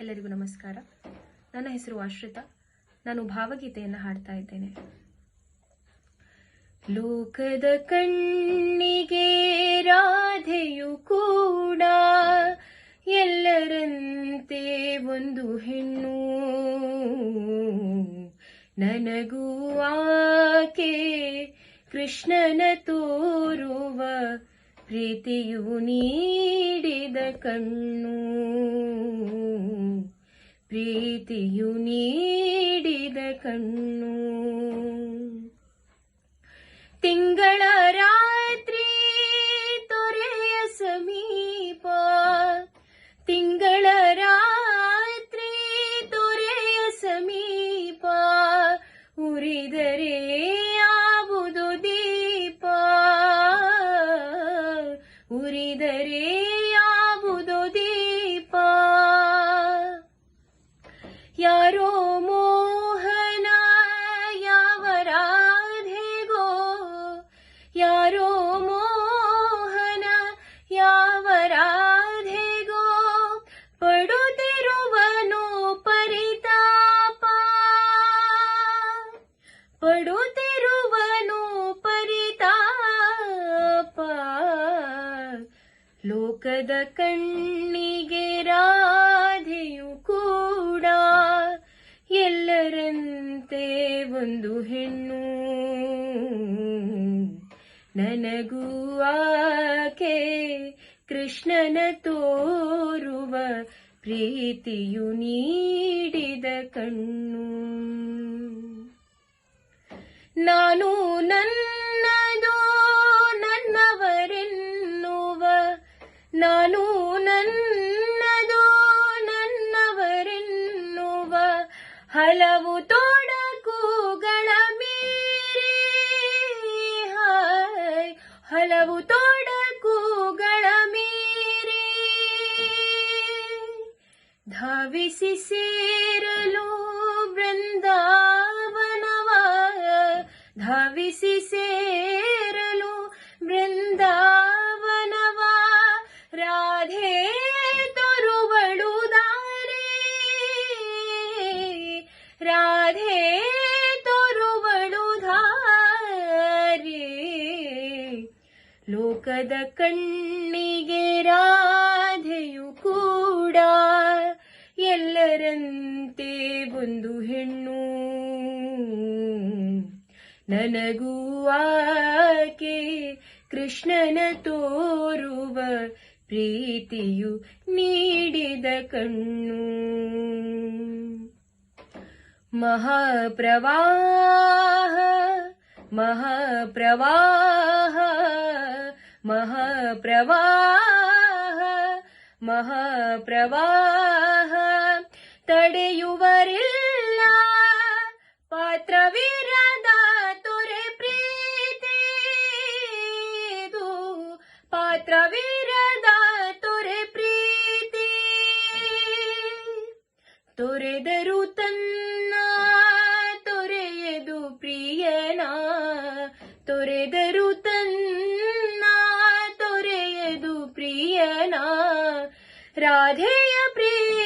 ಎಲ್ಲರಿಗೂ ನಮಸ್ಕಾರ. ನನ್ನ ಹೆಸರು ಆಶ್ರಿತ. ನಾನು ಭಾವಗೀತೆಯನ್ನು ಹಾಡ್ತಾ ಇದ್ದೇನೆ. ಲೋಕದ ಕಣ್ಣಿಗೆ ರಾಧೆಯು ಕೂಡ ಎಲ್ಲರಂತೆ ಒಂದು ಹೆಣ್ಣು. ನನಗೂ ಆಕೆ ಕೃಷ್ಣನ ತೋರುವ ಪ್ರೀತಿಯು ನೀಡಿದ ಕಣ್ಣು. ಪ್ರೀತಿಯು ನೀಡಿದ ಕಣ್ಣು. ತಿಂಗಳ ಪಡುತ್ತಿರುವನು ಪರಿತಾಪ. ಪಡುತ್ತಿರುವನು ಪರಿತಾಪ. ಲೋಕದ ಕಣ್ಣಿಗೆ ರಾಧೆಯು ಕೂಡ ಎಲ್ಲರಂತೆ ಒಂದು ಹೆಣ್ಣು. ನನಗೂ ಆಕೆ ಕೃಷ್ಣನ ತೋರುವ ಪ್ರೀತಿಯು ನೀಡಿದ ಕಣ್ಣು ನಾನು ನನ್ನದು ನನ್ನವರೆನ್ನುವ ನಾನು ನನ್ನದು धविसिसेरलो वृन्दावनवा धविसिसेरलो वृन्दानवा राधे तोरु राधे तोरु वडु धारे लोकद कण् राधयु ಎಲ್ಲರಂತೆ ಒಂದು ಹೆಣ್ಣು. ನನಗೂ ಆಕೆ ಕೃಷ್ಣನ ತೋರುವ ಪ್ರೀತಿಯು ನೀಡಿದ ಕಣ್ಣು. ಮಹಾಪ್ರವಾಹ ಮಹಾಪ್ರವಾಹ ಮಹಾಪ್ರವಾಹ ಮಹಾಪ್ರವಾಹ. ತಡೆಯುವರಿಲ್ಲ. ಪಾತ್ರವಿರದ ತೊರೆ ಪ್ರೀತಿದು ಪಾತ್ರವಿರದ ತೊರೆ ಪ್ರೀತಿ ತೊರೆದರು ತನ್ನ, ತೊರೆಯದು ಪ್ರಿಯನ. ತೊರೆದರು ತನ್ನ, ತೊರೆಯದು ಪ್ರಿಯನ. ರಾಧೆಯ ಪ್ರೀತಿಯ